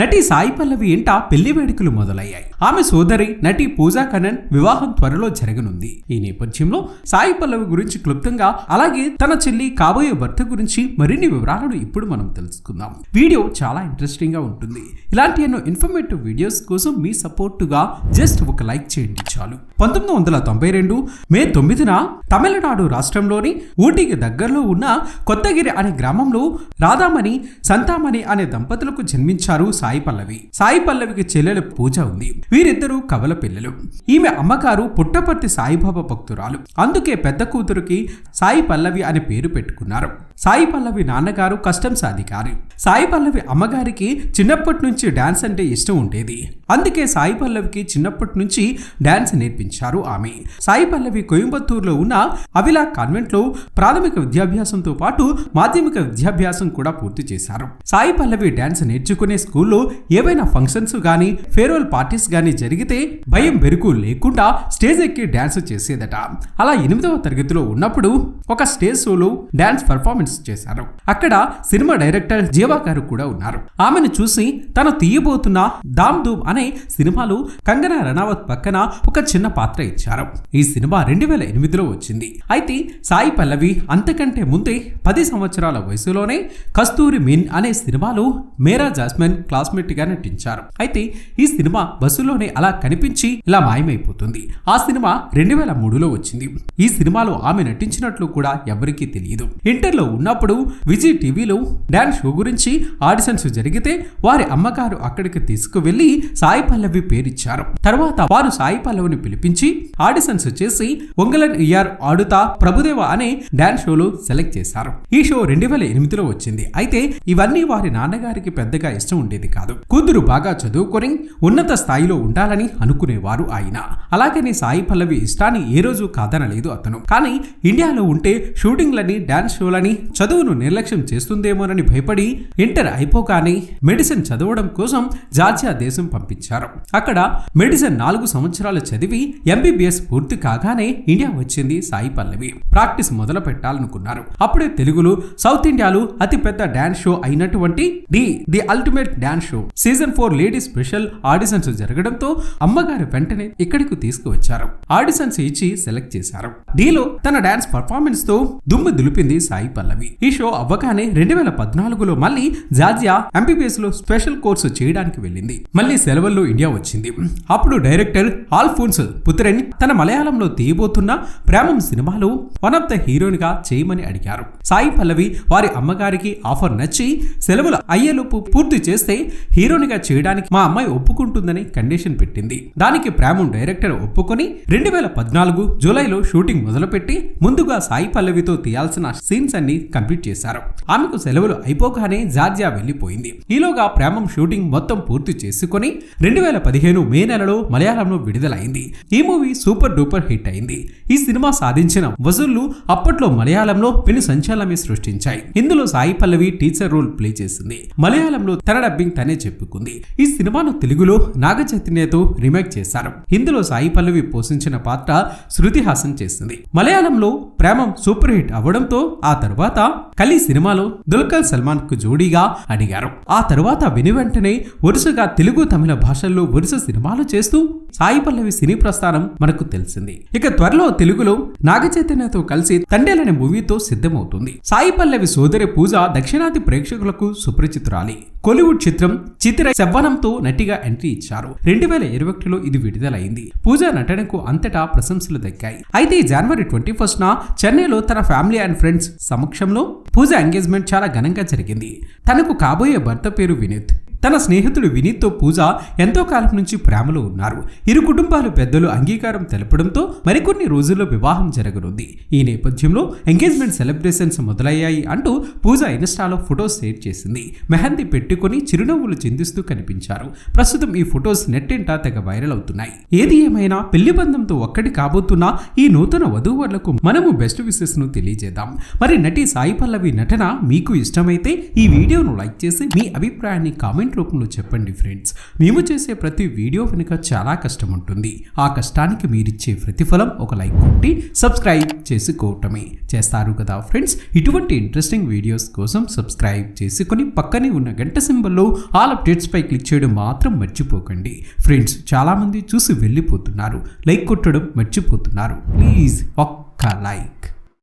నటి సాయి పల్లవి ఇంట పెళ్ళి వేడుకలు మొదలయ్యాయి. ఆమె సోదరి నటి పూజా కనన్ వివాహం త్వరలో జరగనుంది. ఈ నేపథ్యంలో సాయి పల్లవి గురించి క్లుప్తంగా అలాగే తన చెల్లి కాబోయే భర్త గురించి మరిన్ని వివరాలను ఇప్పుడు మనం తెలుసుకుందాం. వీడియో చాలా ఇంట్రెస్టింగ్గా ఉంటుంది. ఇలాంటి ఎన్నో ఇన్ఫర్మేటివ్ వీడియోస్ కోసం మీ సపోర్టుగా జస్ట్ ఒక లైక్ చేయండి చాలు. పంతొమ్మిది వందల తొంభై రెండు మే తొమ్మిదిన తమిళనాడు రాష్ట్రంలోని ఊటీకి దగ్గరలో ఉన్న కొత్తగిరి అనే గ్రామంలో రాధామణి సంతామణి అనే దంపతులకు జన్మించారు సాయి సాయి పల్లవి. సాయి పల్లవికి చెల్లెలు పూజ ఉంది. వీరిద్దరూ కవల పిల్లలు. ఈమె అమ్మగారు పుట్టపర్తి సాయిబాబా భక్తురాలు. అందుకే పెద్ద కూతురుకి సాయి పల్లవి అనే పేరు పెట్టుకున్నారు. సాయి పల్లవి నాన్నగారు కస్టమ్స్ అధికారి. సాయి పల్లవి అమ్మగారికి చిన్నప్పటి నుంచి డాన్స్ అంటే ఇష్టం ఉండేది. అందుకే సాయి పల్లవికి చిన్నప్పటి నుంచి డాన్స్ నేర్పించారు ఆమె. సాయి పల్లవి కోయంబత్తూరులో ఉన్న అవిలా కాన్వెంట్లో ప్రాథమిక విద్యాభ్యాసంతో పాటు మాధ్యమిక విద్యాభ్యాసం కూడా పూర్తి చేశారు. సాయి పల్లవి డాన్స్ నేర్చుకునే స్కూల్లో ఏవైనా ఫంక్షన్స్ కానీ ఫేర్వెల్ పార్టీస్ కానీ జరిగితే భయం బెరుకు లేకుండా స్టేజ్ ఎక్కి డాన్స్ చేసేదట. అలా ఎనిమిదవ తరగతిలో ఉన్నప్పుడు ఒక స్టేజ్ షోలో డాన్స్ పర్ఫార్మెన్స్ చేశారు. అక్కడ సినిమా డైరెక్టర్ జీవా గారు కూడా ఉన్నారు. ఆమెను చూసి తను తీయబోతున్న దామ్ దూమ్ అనే సినిమాలో కంగనా రణావత్ పక్కన ఒక చిన్న పాత్ర ఇచ్చారు. ఈ సినిమా రెండు వేల ఎనిమిదిలో వచ్చింది. అయితే సాయి పల్లవి అంతకంటే ముందే పది సంవత్సరాల వయసులోనే కస్తూరి మిన్ అనే సినిమాలో మేరా జాస్మిన్ క్లాస్ గా నటించారు. అయితే ఈ సినిమా బస్సులోనే అలా కనిపించి ఇలా మాయమైపోతుంది. ఆ సినిమా రెండు వేల మూడులో వచ్చింది. ఈ సినిమాలో ఆమె నటించినట్లు కూడా ఎవరికీ తెలియదు. ఇంటర్లో ఉన్నప్పుడు విజయ్ టీవీలో డాన్స్ షో గురించి ఆడిషన్స్ జరిగితే వారి అమ్మగారు అక్కడికి తీసుకువెళ్ళి సాయి పల్లవి పేరిచ్చారు. తర్వాత వారు సాయి పల్లవిని పిలిపించి ఆడిషన్స్ చేసి ఒంగలన్ ఇయర్ ఆడుతా ప్రభుదేవ అనే డాన్స్ షోలో సెలెక్ట్ చేశారు. ఈ షో రెండు వేల ఎనిమిదిలో వచ్చింది. అయితే ఇవన్నీ వారి నాన్నగారికి పెద్దగా ఇష్టం ఉండేది కాదు. కూతురు బాగా చదువుకొని ఉన్నత స్థాయిలో ఉండాలని అనుకునేవారు ఆయన. అలాగనే సాయి పల్లవి ఇష్టాన్ని ఏ రోజు కాదనలేదు అతను. కానీ ఇండియాలో ఉంటే షూటింగ్లని డాన్స్ షోలని చదువును నిర్లక్ష్యం చేస్తుందేమోనని భయపడి ఇంటర్ అయిపోగానే మెడిసిన్ చదవడం కోసం జార్జియా దేశం పంపించారు. అక్కడ మెడిసిన్ నాలుగు సంవత్సరాలు చదివి ఎంబీబీఎస్ పూర్తి కాగానే ఇండియా వచ్చింది సాయి పల్లవి. ప్రాక్టీస్ మొదలు పెట్టాలనుకున్నారు. అప్పుడే తెలుగులో సౌత్ ఇండియాలో అతిపెద్ద డాన్స్ షో అయినటువంటి the the ultimate dance show. Season four lady special auditions జరగడంతో అమ్మగారు వెంటనే ఇక్కడికి తీసుకువచ్చారు. ఆడిషన్స్ ఇచ్చి సెలెక్ట్ చేశారు. డీలో తన డాన్స్ పర్ఫార్మెన్స్తో దుమ్ము దులిపింది సాయి పల్లవి. ఈ షో అవ్వగానే రెండు వేల పద్నాలుగులో మళ్ళీ జార్జియా ఎంబీబీఎస్లో స్పెషల్ కోర్సు చేయడానికి వెళ్ళింది. మళ్ళీ సెలవుల్లో ఇండియా వచ్చింది. అప్పుడు డైరెక్టర్ ఆల్ఫోన్స్ పుత్రని తన మలయాళంలో తీయబోతున్న ప్రేమం సినిమాలో వన్ ఆఫ్ ద హీరోయిన్గా చేయమని అడిగారు. సాయి పల్లవి వారి అమ్మగారికి ఆఫర్ నచ్చి సెలవులు అయ్యేలోపు పూర్తి చేస్తే హీరోనిగా చేయడానికి మా అమ్మాయి ఒప్పుకుంటుందని కండిషన్ పెట్టింది. దానికి ప్రేమం డైరెక్టర్ ఒప్పుకొని రెండు వేల పద్నాలుగు జూలైలో షూటింగ్ మొదలుపెట్టి ముందుగా సాయి పల్లవితో తీయాల్సిన సీన్స్ అన్ని కంప్లీట్ చేశారు. ఆమెకు సెలవులు అయిపోగానే జార్జియా వెళ్ళిపోయింది ఈలోగా ప్రేమం షూటింగ్ మొత్తం పూర్తి చేసుకొని రెండు వేల పదిహేను మే నెలలో మలయాళంలో విడుదలైంది. ఈ మూవీ సూపర్ డూపర్ హిట్ అయింది. ఈ సినిమా సాధించిన వసూళ్ళు అప్పట్లో మలయాళంలో పెను సంచలనమే సృష్టించాయి. ఇందులో Sai Pallavi teacher role play చేసింది. మలయాళంలో తన డబ్బింగ్ తనే చెప్పుకుంది. ఈ సినిమాను తెలుగులో నాగ చైతన్యతో రీమేక్ చేశారు. ఇందులో సాయి పల్లవి పోషించిన పాత్ర శృతి హాసన్ చేసింది. మలయాళంలో ప్రేమం సూపర్ హిట్ అవ్వడంతో ఆ తర్వాత కలి సినిమాలో దుల్కర్ సల్మాన్కు జోడీగా అడిగారు. ఆ తర్వాత విని వెంటనే వరుసగా తెలుగు తమిళ భాషల్లో వరుస సినిమాలు చేస్తూ సాయి పల్లవి సినీ ప్రస్థానం మనకు తెలిసింది. ఇక త్వరలో తెలుగులో నాగ చైతన్యతో కలిసి తండేలనే మూవీతో సిద్ధమవుతుంది. సాయి పల్లవి సోదరి పూజ దక్షిణాది ప్రేక్షకులకు సుపరిచితురాలి. కోలీవుడ్ చిత్రం చిత్ర శవ్వనంతో నటిగా ఎంట్రీ ఇచ్చారు. రెండు వేల ఇరవై ఒకటిలో ఇది విడుదలైంది. పూజ నటనకు అంతటా ప్రశంసలు దక్కాయి. అయితే ఈ జనవరి ట్వంటీ ఫస్ట్ న చెన్నైలో తన ఫ్యామిలీ అండ్ ఫ్రెండ్స్ సమక్షంలో పూజ ఎంగేజ్మెంట్ చాలా ఘనంగా జరిగింది. తనకు కాబోయే భర్త పేరు వినీత్. తన స్నేహితుడు వినీత్తో పూజ ఎంతో కాలం నుంచి ప్రేమలో ఉన్నారు. ఇరు కుటుంబాలు పెద్దలు అంగీకారం తెలపడంతో మరికొన్ని రోజుల్లో వివాహం జరగనుంది. ఈ నేపథ్యంలో ఎంగేజ్మెంట్ సెలబ్రేషన్స్ మొదలయ్యాయి అంటూ పూజ ఇన్స్టాలో ఫొటోస్ షేర్ చేసింది. మెహందీ పెట్టుకుని చిరునవ్వులు చిందిస్తూ కనిపించారు. ప్రస్తుతం ఈ ఫొటోస్ నెట్టింటా తెగ వైరల్ అవుతున్నాయి. ఏది ఏమైనా పెళ్ళి బంధంతో ఒక్కటి కాబోతున్న ఈ నూతన వధూవరులకు మనము బెస్ట్ విషెస్ను తెలియజేద్దాం. మరి నటి సాయి పల్లవి నటన మీకు ఇష్టమైతే ఈ వీడియోను లైక్ చేసి మీ అభిప్రాయాన్ని కామెంట్ కామెంట్ రూపంలో చెప్పండి ఫ్రెండ్స్. మేము చేసే ప్రతి వీడియో వెనుక చాలా కష్టం ఉంటుంది. ఆ కష్టానికి మీరిచ్చే ప్రతిఫలం ఒక లైక్ కొట్టి సబ్స్క్రైబ్ చేసుకోవటమే. చేస్తారు కదా ఫ్రెండ్స్. ఇటువంటి ఇంట్రెస్టింగ్ వీడియోస్ కోసం సబ్స్క్రైబ్ చేసుకుని పక్కనే ఉన్న గంట సింబల్లో ఆల్ అప్డేట్స్ పై క్లిక్ చేయడం మాత్రం మర్చిపోకండి. ఫ్రెండ్స్ చాలామంది చూసి వెళ్ళిపోతున్నారు. లైక్ కొట్టడం మర్చిపోతున్నారు. ప్లీజ్ ఒక్క లైక్